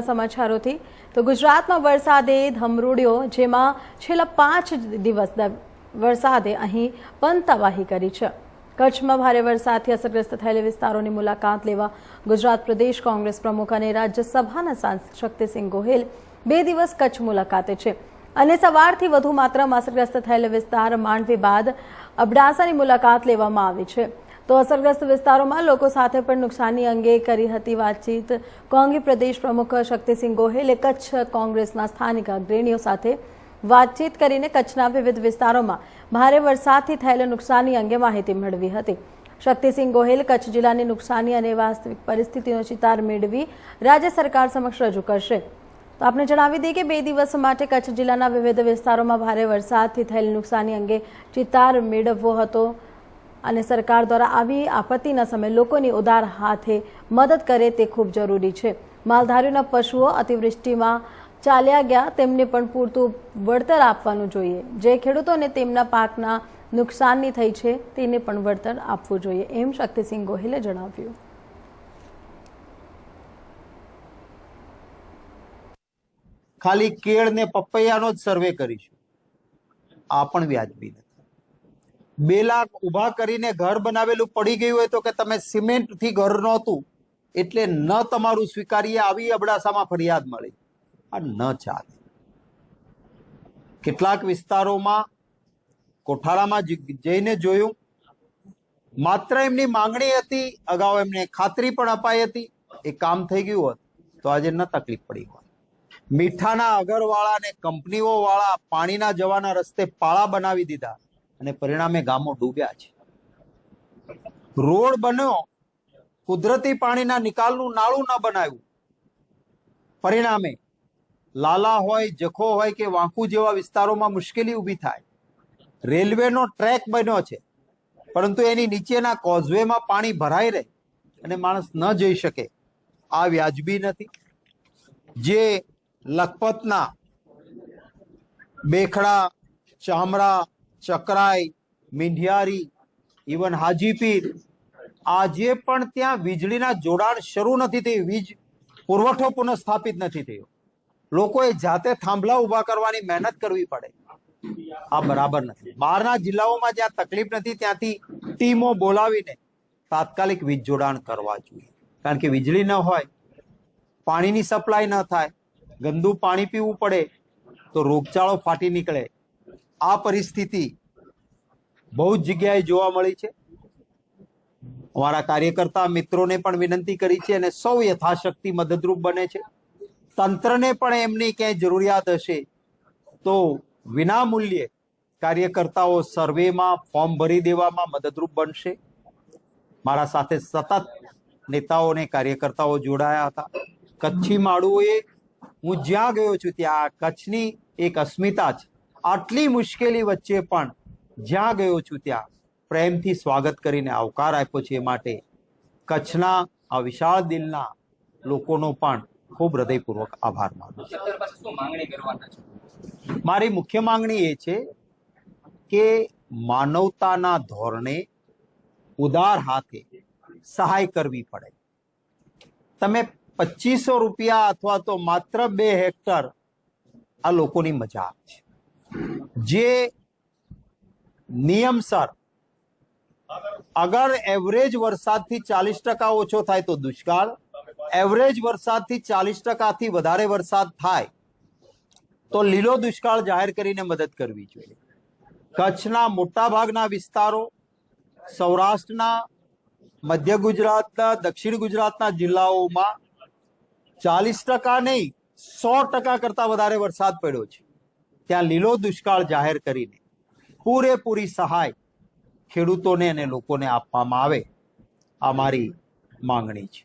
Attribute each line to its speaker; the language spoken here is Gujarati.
Speaker 1: સમાચારોથી. તો ગુજરાતમાં વરસાદે ધમરોડ્યો, જેમાં છેલ્લા પાંચ દિવસ વરસાદે અહીં પંતવાહી કરી છે. કચ્છમાં ભારે વરસાદથી અસરગ્રસ્ત થયેલા વિસ્તારોની મુલાકાત લેવા ગુજરાત પ્રદેશ કોંગ્રેસ પ્રમુખ અને રાજ્યસભાના સાંસદ શક્તિસિંહ ગોહિલ બે દિવસ કચ્છ મુલાકાતે છે. અને સવારથી વધુ માત્રામાં અસરગ્રસ્ત થયેલા વિસ્તાર માંડવી બાદ અબડાસાની મુલાકાત લેવામાં આવી છે. તો અસરગ્રસ્ત વિસ્તારોમાં લોકો સાથે પણ નુકસાની અંગે કરી હતી વાતચીત. કોંગ્રેસ પ્રદેશ પ્રમુખ શક્તિસિંહ ગોહિલે કચ્છ કોંગ્રેસના સ્થાનિક અગ્રણીઓ સાથે વાતચીત કરીને કચ્છના વિવિધ વિસ્તારોમાં ભારે વરસાદથી થયેલ નુકસાની અંગે માહિતી મેળવી હતી. શક્તિસિંહ ગોહિલ કચ્છ જિલ્લાની નુકસાની અને વાસ્તવિક પરિસ્થિતિનો ચિતાર મેળવી રાજ્ય સરકાર સમક્ષ રજૂ કરશે. તો આપણે જણાવી દઈએ કે બે દિવસ માટે કચ્છ જિલ્લાના વિવિધ વિસ્તારોમાં ભારે વરસાદથી થયેલી નુકસાની અંગે ચિતાર મેળવવો હતો. અને સરકાર દ્વારા આવી આપત્તિના સમયે લોકોની ઉદાર હાથે મદદ કરે તે ખૂબ જરૂરી છે. માલધારીઓના પશુઓ અતિવૃષ્ટિમાં ચાલ્યા ગયા, તેમને પણ પૂરતું વળતર આપવાનું જોઈએ. જે ખેડૂતોને તેમના પાકના નુકસાનની થઈ છે, તેને પણ વળતર આપવું જોઈએ. એમ શક્તિસિંહ ગોહિલે જણાવ્યું.
Speaker 2: ખાલી કેળ ને પપૈયાનો જ સર્વે કરીશું. આ પણ વ્યાજબી નથી. બે લાખ ઊભા કરીને ઘર બનાવેલું પડી ગયું હોય તો કે તમે સિમેન્ટથી ઘર નહોતું, એટલે ન તમારું સ્વીકારીએ આવી અબડાસામાં ફરિયાદ મળી. આ ન ચાલે. કેટલાક વિસ્તારોમાં કોઠારામાં જઈને જોયું. માત્ર એમની માંગણી હતી, અગાઉ એમને ખાતરી પણ અપાઈ હતી. એ કામ થઈ ગયું હોત તો આજે ન તકલીફ પડી હોત. મીઠાના અગરવાળા ને કંપનીઓ વાળા પાણીના જવાના રસ્તે પાળા બનાવી દીધા. અને પરિણામે ગામો ડૂબ્યા છે. રોડ બન્યો, કુદરતી પાણીના નિકાલનું નાળું ન બનાવ્યું. પરિણામે લાલા હોય, જખો હોય કે વાંકુ જેવા વિસ્તારોમાં મુશ્કેલી ઊભી થાય. રેલવેનો ટ્રેક બન્યો છે, પરંતુ એની નીચેના કોઝવેમાં પાણી ભરાઈ રહે અને માણસ ન જઈ શકે. આ વ્યાજબી નથી. જે લખપતના બેખડા, ચામડા ચકરાઈ, મીંઢિયારી ઇવન હાજીપીર આજે પણ ત્યાં વીજળીના જોડાણ શરૂ નથી થયું. વીજ પુરવઠો પુનઃસ્થાપિત નથી થયો. લોકોએ જાતે થાંભલા ઊભા કરવાની મહેનત કરવી પડે. આ બરાબર નથી. બહારના જિલ્લાઓમાં જ્યાં તકલીફ નથી, ત્યાંથી ટીમો બોલાવીને તાત્કાલિક વીજ જોડાણ કરવા જોઈએ. કારણ કે વીજળી ન હોય, પાણીની સપ્લાય ન થાય, ગંદુ પાણી પીવું પડે, તો રોગચાળો ફાટી નીકળે. આ પરિસ્થિતિ બહુ જ જગ્યાએ જોવા મળી છે. અમારા કાર્યકર્તા મિત્રોને પણ વિનંતી કરી છે અને સૌ યથાશક્તિ મદદરૂપ બને છે. તંત્રને પણ એમની ક્યાંય જરૂરિયાત હશે તો વિના મૂલ્યે કાર્યકર્તાઓ સર્વેમાં ફોર્મ ભરી દેવામાં મદદરૂપ બનશે. મારા સાથે સતત નેતાઓ અને કાર્યકર્તાઓ જોડાયા હતા. કચ્છી માળુઓએ હું જ્યાં ગયો છું ત્યાં કચ્છની એક અસ્મિતા છે આટલી મુશ્કેલી વચ્ચે પણ જ્યાં ગયો છું ત્યાં પ્રેમથી સ્વાગત કરીને આવકાર આપ્યો છે એ માટે. કચ્છના આ વિશાળ દિલના લોકોનો પણ ખૂબ હૃદયપૂર્વક આભાર માનું મારી મુખ્ય માંગણી એ છે કે માનવતાના ધોરણે ઉદાર હાથે સહાય કરવી પડે. તમે પચીસો રૂપિયા અથવા તો માત્ર બે હેક્ટર આ લોકોની મજાક છે. જે નિયમસર અગર એવરેજ વરસાદથી ચાલીસ ટકા ઓછો થાય તો દુષ્કાળ. એવરેજ વરસાદથી ચાલીસ ટકાથી વધારે વરસાદ થાય તો લીલો દુષ્કાળ જાહેર કરીને મદદ કરવી જોઈએ. કચ્છના મોટા ભાગના વિસ્તારો, સૌરાષ્ટ્રના, મધ્ય ગુજરાતના, દક્ષિણ ગુજરાતના જિલ્લાઓમાં ચાલીસ ટકા નહીં, સો ટકા કરતા વધારે વરસાદ પડ્યો છે. ત્યાં લીલો દુષ્કાળ જાહેર કરીને પૂરેપૂરી સહાય ખેડૂતોને અને લોકોને આપવામાં આવે, આ મારી માંગણી છે.